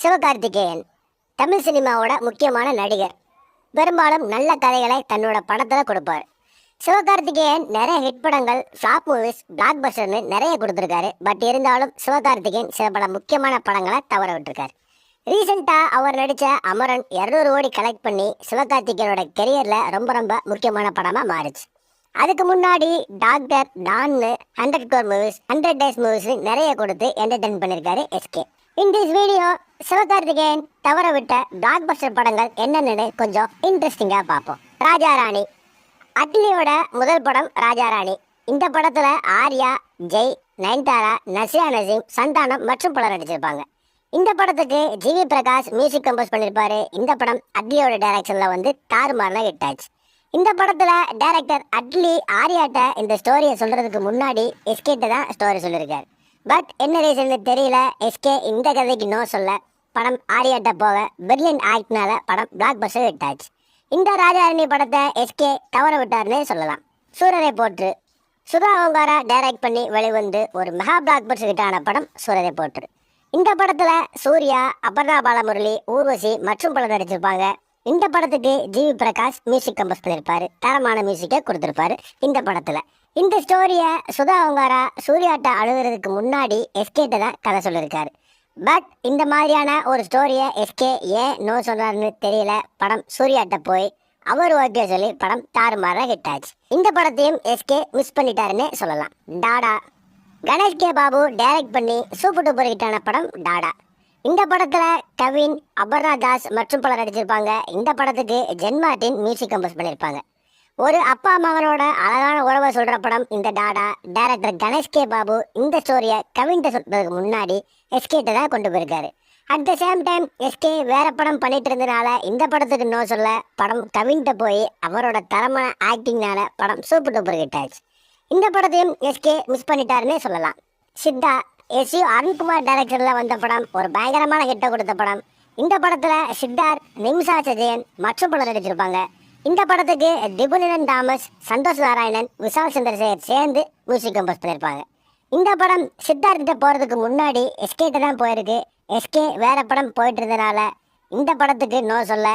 சிவகார்த்திகேயன் தமிழ் சினிமாவோட முக்கியமான நடிகர். பெரும்பாலும் நல்ல கதைகளை தன்னோட படத்தில் கொடுப்பார். சிவகார்த்திகேயன் நிறைய ஹிட் படங்கள் ஃப்ளாப் மூவிஸ் பிளாக் பஸ்டர்னு நிறைய கொடுத்துருக்காரு. பட் இருந்தாலும் சிவகார்த்திகேயன் சில பல முக்கியமான படங்களை தவற விட்டுருக்காரு. ரீசெண்டாக அவர் நடித்த அமரன் இரநூறு கோடி கலெக்ட் பண்ணி சிவகார்த்திகேயனோட கெரியரில் ரொம்ப ரொம்ப முக்கியமான படமாக மாறுச்சு. அதுக்கு முன்னாடி டாக்டர் டான்னு hundred crore movies hundred days movies நிறைய கொடுத்து என்டர்டைன் பண்ணியிருக்காரு SK in this video Sivakarthikeyan தவற விட்ட பிளாக் பஸ்டர் படங்கள் என்னென்னு கொஞ்சம் இன்ட்ரெஸ்டிங்காக பார்ப்போம். ராஜா ராணி. அட்லியோட முதல் படம் ராஜா ராணி. இந்த படத்தில் ஆர்யா ஜெய் நயன்தாரா நசியா நசீம் சந்தானம் மற்றும் பலர் நடிச்சிருப்பாங்க. இந்த படத்துக்கு ஜிவி பிரகாஷ் மியூசிக் கம்போஸ் பண்ணியிருப்பாரு இந்த படம் அட்லியோட டைரக்ஷனில் வந்து தாறுமாறின ஹிட் ஆச்சு. இந்த படத்தில் டைரக்டர் அட்லி ஆர்யாட்ட இந்த ஸ்டோரியை சொல்கிறதுக்கு முன்னாடி எஸ்கேட்ட தான் ஸ்டோரி சொல்லியிருக்காரு பட் என்ன ரீசன் தெரியல. எஸ்கே இந்த கதைக்கு நோ சொல்ல. படம் ஆர்யாட்ட போக பெர்லின் ஆக்ட்னால படம் பிளாக் பஸ்டர் ஹிட் ஆச்சு இந்த ராஜாரணி படத்தை எஸ்கே தவற விட்டார்னே சொல்லலாம். சூரரை போற்று. சுதா ஓங்காரா டைரக்ட் பண்ணி வெளிவந்து ஒரு மெகா பிளாக் பஸ்டர் ஹிட்டான படம் சூரரை போற்று. இந்த படத்தில் சூர்யா அபர்ணா பாலமுரளி ஊர்வசி மற்றும் பலர் நடிச்சிருப்பாங்க. இந்த படத்துக்கு ஜிவி பிரகாஷ் மியூசிக் கம்போஸ் பண்ணியிருப்பாரு தரமான மியூசிக்கை கொடுத்துருப்பாரு இந்த படத்தில். இந்த ஸ்டோரியை சுதா ஓங்காரா சூர்யாட்ட அழுகிறதுக்கு முன்னாடி எஸ்கேட்ட தான் கதை சொல்லியிருக்காரு பட் இந்த மாதிரியான ஒரு ஸ்டோரியை எஸ்கே ஏன் நோ சொல்றாருன்னு தெரியல. படம் சூர்யாட்ட போய் அவர் ஓகே சொல்லி படம் தாறுமாற ஹிட் ஆச்சு. இந்த படத்தையும் எஸ்கே மிஸ் பண்ணிட்டாருன்னு சொல்லலாம். டாடா. கணேஷ் கே பாபு டைரக்ட் பண்ணி சூப்பர் டூப்பர் ஹிட்டான படம் டாடா. இந்த படத்துல கவின் அபர்ணா தாஸ் மற்றும் பலர் நடிச்சிருப்பாங்க. இந்த படத்துக்கு ஜென்மார்டின் மியூசிக் கம்போஸ் பண்ணியிருப்பாங்க ஒரு அப்பா மகனோட அழகான உறவை சொல்ற படம் இந்த Tata. Director Ganesh K. Babu இந்த ஸ்டோரியை கவின்ட்ட சொல்றதுக்கு முன்னாடி எஸ்கேட்ட தான் கொண்டு போயிருக்காரு. At the same time SK வேற படம் பண்ணிட்டு இருந்தனால இந்த படத்துக்கு நோ சொல்ல படம் கவின்ட்ட போய் அவரோட தரமான ஆக்டிங்னால படம் சூப்பர் டூப்பர் ஹிட் இந்த படத்தையும் எஸ்கே மிஸ் பண்ணிட்டாருன்னே சொல்லலாம். சித்தா எஸ் யு அருண்குமார் டைரக்டரில் வந்த படம் ஒரு பயங்கரமான ஹிட்டை கொடுத்த படம். இந்த படத்தில் சித்தார்த் நிம்சா சஜயன் மற்றும் படம் நடிச்சிருப்பாங்க. இந்த படத்துக்கு டிபுலினன் தாமஸ் சந்தோஷ் நாராயணன் விஷால் சந்திரசேகர் சேர்ந்து மியூசிக் கம்போஸ் பண்ணியிருப்பாங்க இந்த படம் சித்தார்த்திட்ட போகிறதுக்கு முன்னாடி எஸ்கேட்ட தான் போயிருக்கு. எஸ்கே வேற படம் போயிட்டு இருந்தனால இந்த படத்துக்கு நோ சொல்ல